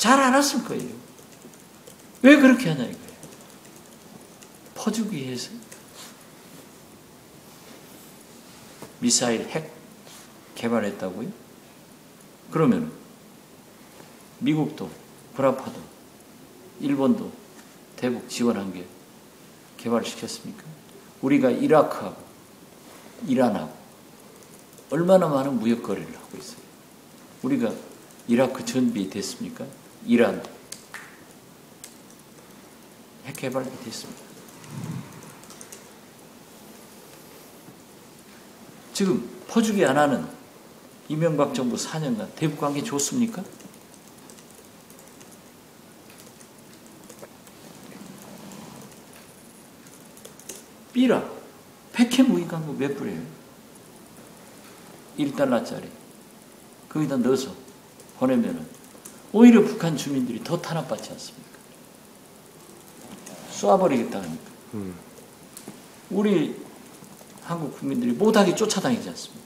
잘 알았을 거예요. 왜 그렇게 하냐 이거예요. 퍼주기 위해서. 미사일 핵 개발했다고요? 그러면 미국도 불합화도 일본도 대북 지원한 게 개발을 시켰습니까? 우리가 이라크하고 이란하고 얼마나 많은 무역 거래를 하고 있어요. 우리가 이라크 준비됐습니까? 이란 핵 개발이 됐습니다. 지금 퍼주기 안 하는 이명박 정부 4년간 대북 관계 좋습니까? 삐라 백해 무기 광고 몇 불이에요? 1달러짜리 거기다 넣어서 보내면은 오히려 북한 주민들이 더 탄압받지 않습니까? 쏴버리겠다 하니까. 우리 한국 국민들이 못하게 쫓아다니지 않습니까?